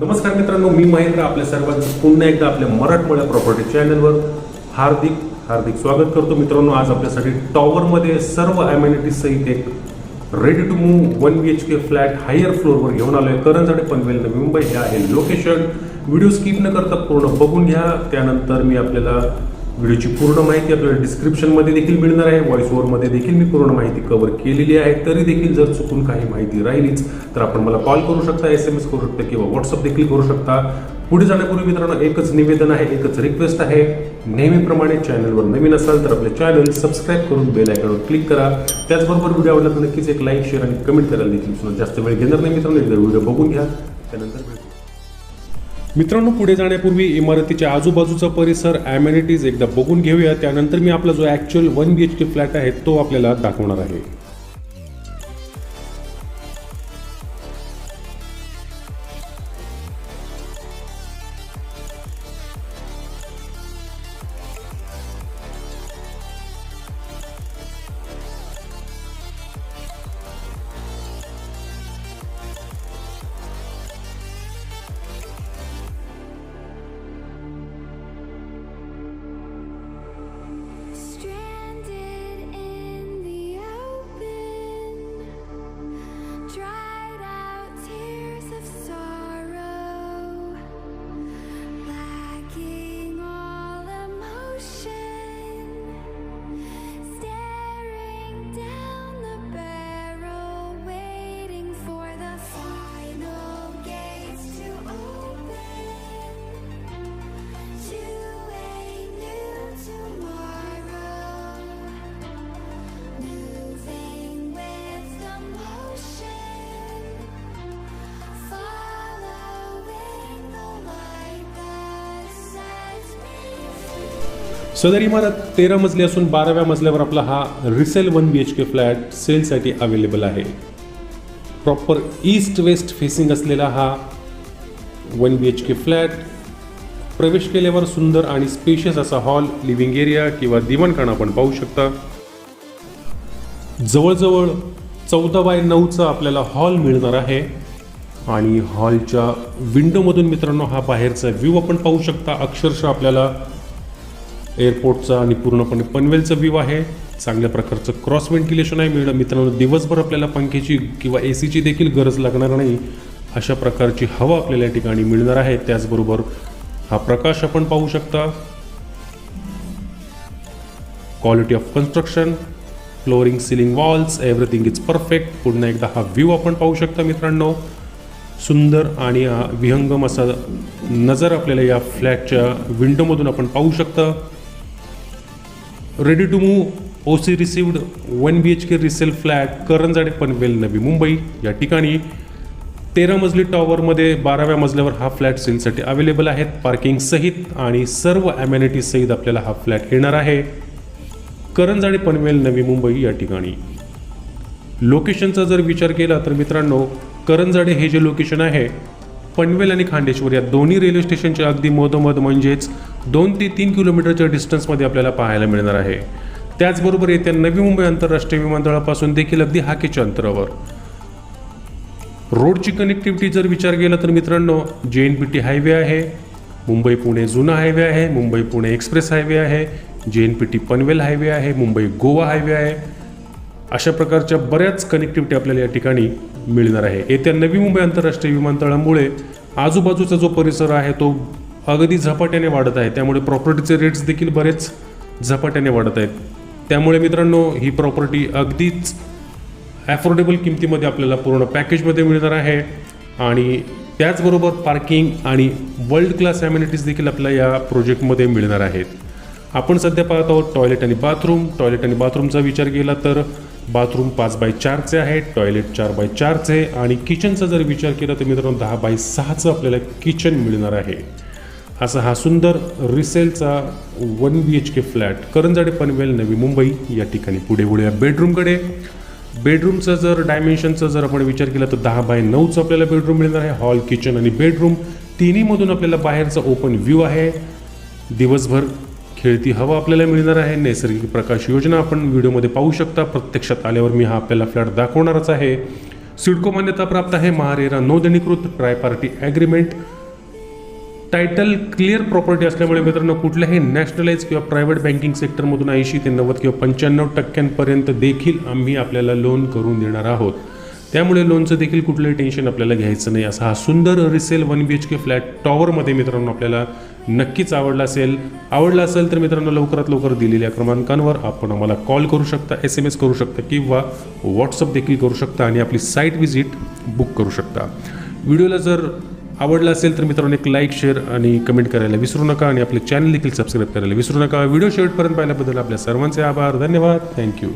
नमस्कार मित्रांनो मी महेंद्र आपल्या सर्वांचं पुन्हा एकदा आपल्या मराठमोळ्या प्रॉपर्टी चॅनलवर हार्दिक हार्दिक स्वागत करतो. मित्रांनो आज आपल्यासाठी टॉवरमध्ये सर्व अमेनिटीज सहित एक ready to move one B H K flat higher फ्लोअरवर घेऊन आलोय. करंजाडे पनवेल नवी मुंबई. हे आहे लोकेशन व्हिडिओ स्किप न करता पूर्ण बघून घ्या. त्यानंतर मी आपल्याला व्हिडिओची पूर्ण माहिती आपल्याला डिस्क्रिप्शनमध्ये देखील मिळणार आहे. व्हॉइस ओव्हरमध्ये देखील मी पूर्ण माहिती कव्हर केलेली आहे. तरी देखील जर चुकून काही माहिती राहिलीच तर आपण मला कॉल करू शकता एस एम एस करू शकता किंवा व्हॉट्सअप देखील करू शकता. पुढे जाण्यापूर्वी मित्रांनो एकच निवेदन आहे एकच रिक्वेस्ट आहे. नेहमीप्रमाणे चॅनलवर नवीन असाल तर आपले चॅनल सबस्क्राईब करून बेल आयकॉनवर क्लिक करा. त्याचबरोबर व्हिडिओ आवडला तर नक्कीच एक लाईक शेअर आणि कमेंट करायला देखील जास्त वेळ घेणार नाही मित्रांनो. एकदा व्हिडिओ बघून घ्या. त्यानंतर भेटू. मित्रांनो पुढे जाण्यापूर्वी इमारतीच्या आजूबाजूचा परिसर ॲम्युनिटीज एकदा बघून घेऊया. त्यानंतर मी आपला जो actual one B H K flat आहे तो आपल्याला दाखवणार आहे. सदर इमारत तेरा मजली असून बाराव्या मजल्यावर आपला हा resale one B H K flat सेलसाठी अवेलेबल आहे. प्रॉपर ईस्ट वेस्ट फेसिंग असलेला हा one B H K flat प्रवेश केल्यावर सुंदर आणि स्पेशियस असा हॉल लिव्हिंग एरिया किंवा दिवाणखाना आपण पाहू शकता. जवळजवळ चौदा बाय नऊचा आपल्याला हॉल मिळणार आहे आणि हॉलच्या विंडोमधून मित्रांनो हा बाहेरचा व्ह्यू आपण पाहू शकता. अक्षरशः आपल्याला एअरपोर्टचा आणि पूर्णपणे पनवेलचं व्ह्यू आहे. चांगल्या प्रकारचं क्रॉस व्हेंटिलेशन आहे. मिळणं मित्रांनो दिवसभर आपल्याला पंख्याची किंवा ए सीची देखील गरज लागणार नाही. अशा प्रकारची हवा आपल्याला या ठिकाणी मिळणार आहे. त्याचबरोबर हा प्रकाश आपण पाहू शकता. Quality of construction flooring ceiling walls everything is perfect पुन्हा एकदा हा व्ह्यू आपण पाहू शकता मित्रांनो. सुंदर आणि विहंगम असा नजर आपल्याला या फ्लॅटच्या विंडोमधून आपण पाहू शकता. Ready to move O C received one B H K resale flat Karanjade Panvel Navi Mumbai. या ठिकाणी तेरा मजली टॉवरमध्ये बाराव्या मजल्यावर हा फ्लॅट सेलसाठी अवेलेबल आहेत. पार्किंग सहित आणि सर्व ॲम्युनिटीज सहित आपल्याला हा फ्लॅट येणार आहे. करंजाडे पनवेल नवी मुंबई या ठिकाणी. लोकेशनचा जर विचार केला तर मित्रांनो करंजाडे हे जे लोकेशन आहे पनवेल आणि खांडेश्वर या दोन्ही रेल्वे स्टेशनच्या अगदी मधोमध म्हणजेच दोन ते तीन किलोमीटरच्या डिस्टन्समध्ये आपल्याला पाहायला मिळणार आहे. त्याचबरोबर येत्या नवी मुंबई आंतरराष्ट्रीय विमानतळापासून देखील अगदी हाकेच्या अंतरावर. रोडची कनेक्टिव्हिटी जर विचार केला तर मित्रांनो जे एन पी टी हायवे आहे मुंबई पुणे जुना हायवे आहे मुंबई पुणे एक्सप्रेस हायवे आहे J N P T Panvel highway आहे मुंबई गोवा हायवे आहे. अशा प्रकारच्या बऱ्याच कनेक्टिव्हिटी आपल्याला या ठिकाणी मिळणार आहे. येत्या नवी मुंबई आंतरराष्ट्रीय विमानतळामुळे आजूबाजूचा जो परिसर आहे तो अगदी झपाट्याने वाढत आहे. त्यामुळे प्रॉपर्टीचे रेट्स देखील बरेच झपाट्याने वाढत आहेत. त्यामुळे मित्रांनो ही प्रॉपर्टी अगदीच ॲफोर्डेबल किमतीमध्ये आपल्याला पूर्ण पॅकेजमध्ये मिळणार आहे. आणि त्याचबरोबर पार्किंग आणि वर्ल्ड क्लास ॲम्युनिटीज देखील आपल्याला या प्रोजेक्टमध्ये मिळणार आहेत. आपण सध्या पाहत आहोत टॉयलेट आणि बाथरूम टॉयलेट आणि बाथरूमचा विचार केला तर बाथरूम पाच बाय चारचे आहे टॉयलेट चार बाय चारचे आणि किचनचा जर विचार केला तर मित्रांनो दहा बाय सहाचं आपल्याला किचन मिळणार आहे. असा हा सुंदर रिसेलचा one B H K flat. Karanjade Panvel Navi Mumbai या ठिकाणी पुढे पुढे बेडरूमकडे बेडरूमचा जर डायमेन्शनचा जर आपण विचार केला तर दहा बाय नऊचं आपल्याला बेडरूम मिळणार आहे हॉल किचन आणि बेडरूम. तिन्हीमधून आपल्याला बाहेरचा ओपन व्ह्यू आहे. दिवसभर खेळती हवा आपल्याला मिळणार आहे. नैसर्गिक प्रकाश योजना आपण व्हिडिओमध्ये पाहू शकता. प्रत्यक्षात आल्यावर मी हा आपल्याला फ्लॅट दाखवणारच आहे. सिडको मान्यता प्राप्त आहे. महारेरा नोंदणीकृत triparty agreement title clear property असल्यामुळे मित्रांनो कुठल्याही नॅशनलाइज किंवा प्रायव्हेट बँकिंग सेक्टरमधून ऐंशी ते नव्वद किंवा पंच्याण्णव टक्क्यांपर्यंत देखील आम्ही आपल्याला लोन करून देणार आहोत. त्यामुळे लोनचं देखील कुठलंही टेन्शन आपल्याला घ्यायचं नाही. असा हा सुंदर resale one B H K flat टॉवरमध्ये मित्रांनो आपल्याला नक्कीच आवडला असेल. आवडला असेल तर मित्रांनो लवकरात लवकर दिलेल्या क्रमांकांवर आपण आम्हाला कॉल करू शकता एस एम एस करू शकता किंवा व्हॉट्सअप देखील करू शकता आणि आपली साईट व्हिजिट बुक करू शकता. व्हिडिओला जर आवडला असेल तर मित्रांनो एक लाईक शेअर आणि कमेंट करायला विसरू नका आणि आपले चॅनल देखील सबस्क्राईब करायला विसरू नका. व्हिडिओ शेवटपर्यंत पाहिल्याबद्दल आपल्या सर्वांचे आभार. धन्यवाद. थँक्यू